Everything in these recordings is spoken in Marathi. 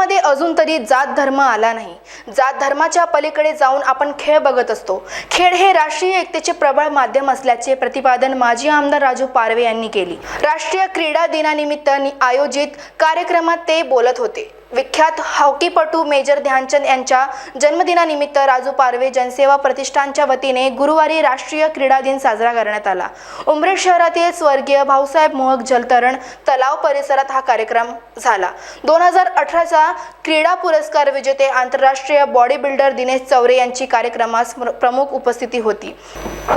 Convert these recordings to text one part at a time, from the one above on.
खेळामध्ये अजून तरी जात धर्म आला नाही. जात धर्माच्या पलीकडे जाऊन आपण खेळ बघत असतो. खेळ हे राष्ट्रीय एकतेचे प्रबळ माध्यम असल्याचे प्रतिपादन माजी आमदार राजू पारवे यांनी केली. राष्ट्रीय क्रीडा दिनानिमित्त आयोजित कार्यक्रमात ते बोलत होते. विख्यात हॉकीपटू मेजर ध्यानचंद यांच्या जन्मदिनानिमित्त राजू पारवे जनसेवा प्रतिष्ठानच्या वतीने गुरुवारी राष्ट्रीय क्रीडा दिन साजरा करण्यात आला. उमरेड शहरातील स्वर्गीय भाऊसाहेब मोहक जलतरण तलाव परिसरात हा कार्यक्रम झाला. दोन हजार अठराचा क्रीडा पुरस्कार विजेते आंतरराष्ट्रीय बॉडी बिल्डर दिनेश चौरे यांची कार्यक्रमास प्रमुख उपस्थिती होती.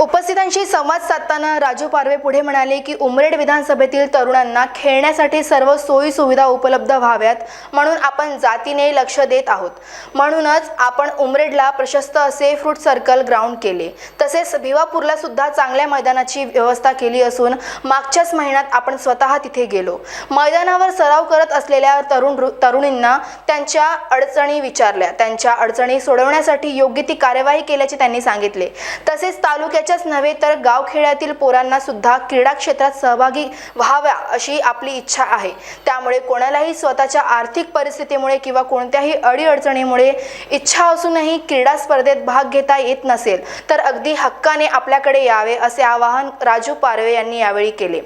उपस्थितांशी संवाद साधताना राजू पारवे पुढे म्हणाले की उमरेड विधानसभेतील तरुणांना खेळण्यासाठी सर्व सोयी सुविधा उपलब्ध व्हाव्यात म्हणून आपण जातीने लक्ष देत आहोत. म्हणूनच आपण उमरेडला प्रशस्त असे फ्रूट सर्कल ग्राउंड केले. तसेच भिवापूरला सुद्धा चांगल्या मैदानाची व्यवस्था केली असून मागच्याच महिन्यात आपण स्वतः तिथे गेलो. मैदानावर सराव करत असलेल्या तरुण तरुणींना त्यांच्या अडचणी विचारल्या. त्यांच्या अडचणी सोडवण्यासाठी योग्य ती कार्यवाही केल्याचे त्यांनी सांगितले. तसेच तालुक्याच्याच नव्हे तर गावखेड्यातील पोरांना सुद्धा क्रीडा क्षेत्रात सहभागी व्हाव्या अशी आपली इच्छा आहे. त्यामुळे कोणालाही स्वतःच्या आर्थिक परिस्थिती परिस्थितीमुळे किंवा कोणत्याही अडीअडचणीमुळे इच्छा असूनही क्रीडा स्पर्धेत भाग घेता येत नसेल तर अगदी हक्काने आपल्याकडे यावे असे आवाहन राजू पारवे यांनी यावेळी केले.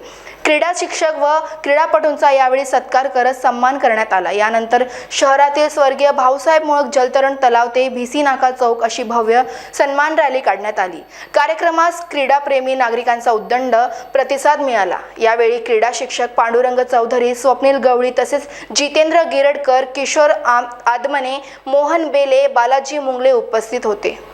क्रीडा शिक्षक व क्रीडापटूंचा यावेळी सत्कार करत सन्मान करण्यात आला. यानंतर शहरातील स्वर्गीय भाऊसाहेब मोळक जलतरण तलाव ते भिसी नाका चौक अशी भव्य सन्मान रॅली काढण्यात आली. कार्यक्रमास क्रीडाप्रेमी नागरिकांचा उद्दंड प्रतिसाद मिळाला. यावेळी क्रीडा शिक्षक पांडुरंग चौधरी स्वप्नील गवळी तसेच जितेंद्र गिरडकर किशोर आम आदमने मोहन बेले बालाजी मुंगले उपस्थित होते.